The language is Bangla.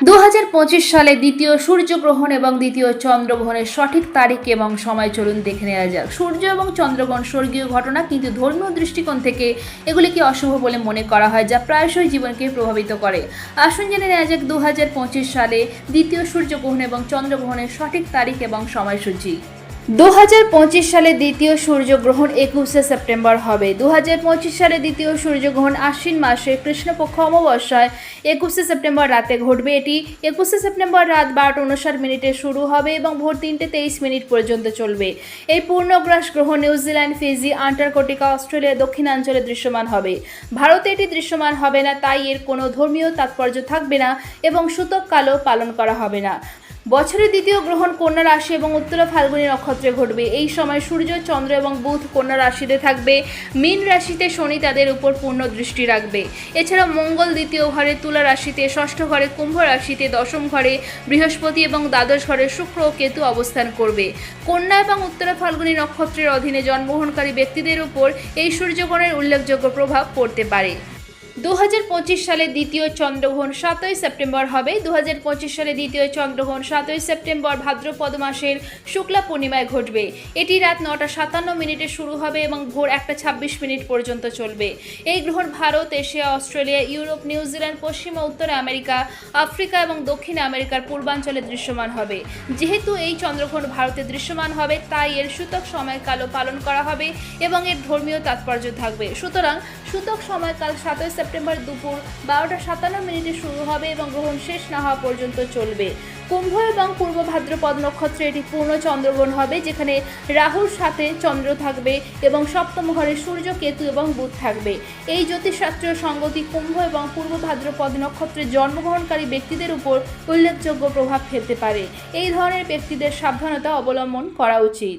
দু হাজার পঁচিশ সালে দ্বিতীয় সূর্যগ্রহণ এবং দ্বিতীয় চন্দ্রগ্রহণের সঠিক তারিখ এবং সময় চলুন দেখে নেওয়া যাক। সূর্য এবং চন্দ্রগ্রহণ স্বর্গীয় ঘটনা, কিন্তু ধর্মীয় দৃষ্টিকোণ থেকে এগুলিকে অশুভ বলে মনে করা হয় যা প্রায়শই জীবনকে প্রভাবিত করে? আসুন জেনে নেওয়া যাক দু হাজার পঁচিশ সালে দ্বিতীয় সূর্যগ্রহণ এবং চন্দ্রগ্রহণের সঠিক তারিখ এবং সময়সূচি। দু হাজার পঁচিশ সালে দ্বিতীয় সূর্যগ্রহণ একুশে সেপ্টেম্বর হবে। দু হাজার পঁচিশ সালে দ্বিতীয় সূর্যগ্রহণ আশ্বিন মাসে কৃষ্ণপক্ষ অমাবস্যায় একুশে সেপ্টেম্বর রাতে ঘটবে। এটি একুশে সেপ্টেম্বর রাত বারোটা উনষাট মিনিটে শুরু হবে এবং ভোর তিনটে তেইশ মিনিট পর্যন্ত চলবে। এই পূর্ণগ্রাস গ্রহণ নিউজিল্যান্ড ফিজি, আন্টার্কটিকা, অস্ট্রেলিয়া, দক্ষিণাঞ্চলে দৃশ্যমান হবে। ভারতে এটি দৃশ্যমান হবে না, তাই এর কোনো ধর্মীয় তাৎপর্য থাকবে না এবং সূতক কালও পালন করা হবে না। বছরের দ্বিতীয় গ্রহণ কন্যা রাশি এবং উত্তরা ফাল্গুনী নক্ষত্রে ঘটবে। এই সময় সূর্য, চন্দ্র এবং বুধ কন্যা রাশিতে থাকবে। মীন রাশিতে শনি তাদের উপর পূর্ণ দৃষ্টি রাখবে। এছাড়া মঙ্গল দ্বিতীয় ঘরে, তুলা রাশিতে, ষষ্ঠ ঘরে, কুম্ভ রাশিতে, দশম ঘরে, বৃহস্পতি এবং দ্বাদশ ঘরে শুক্র ও কেতু অবস্থান করবে। কন্যা এবং উত্তরা ফাল্গুনী নক্ষত্রের অধীনে জন্মগ্রহণকারী ব্যক্তিদের উপর এই সূর্যগণের উল্লেখযোগ্য প্রভাব পড়তে পারে। দু হাজার পঁচিশ সালে দ্বিতীয় চন্দ্রগ্রহণ সাতই সেপ্টেম্বর হবে। দু হাজার পঁচিশ সালে দ্বিতীয় চন্দ্রগ্রহণ সাতই সেপ্টেম্বর ভাদ্রপদ মাসের শুক্লা পূর্ণিমায় ঘটবে। এটি রাত নটা সাতান্ন মিনিটে শুরু হবে এবং ভোর একটা ছাব্বিশ মিনিট পর্যন্ত চলবে। এই গ্রহণ Bharat, Asia, Australia, Europe New Zealand পশ্চিম, উত্তর আমেরিকা, আফ্রিকা এবং দক্ষিণ আমেরিকার পূর্বাঞ্চলে দৃশ্যমান হবে। যেহেতু এই চন্দ্রগ্রহণ ভারতে দৃশ্যমান হবে, তাই এর সূতক সময়কালও পালন করা হবে এবং এর ধর্মীয় তাৎপর্য থাকবে। সুতরাং সূতক সময়কাল সাতই সেপ্টেম্বর দুপুর বারোটা সাতান্ন মিনিটে শুরু হবে এবং গ্রহণ শেষ না হওয়া পর্যন্ত চলবে। কুম্ভ এবং পূর্ব ভাদ্রপদ নক্ষত্রে এটি পূর্ণ চন্দ্রগ্রহণ হবে, যেখানে রাহুর সাথে চন্দ্র থাকবে এবং সপ্তম ঘরে সূর্য, কেতু এবং বুধ থাকবে। এই জ্যোতিষশাস্ত্রীয় সঙ্গতি কুম্ভ এবং পূর্ব ভাদ্রপদ নক্ষত্রে জন্মগ্রহণকারী ব্যক্তিদের উপর উল্লেখযোগ্য প্রভাব ফেলতে পারে। এই ধরনের ব্যক্তিদের সাবধানতা অবলম্বন করা উচিত।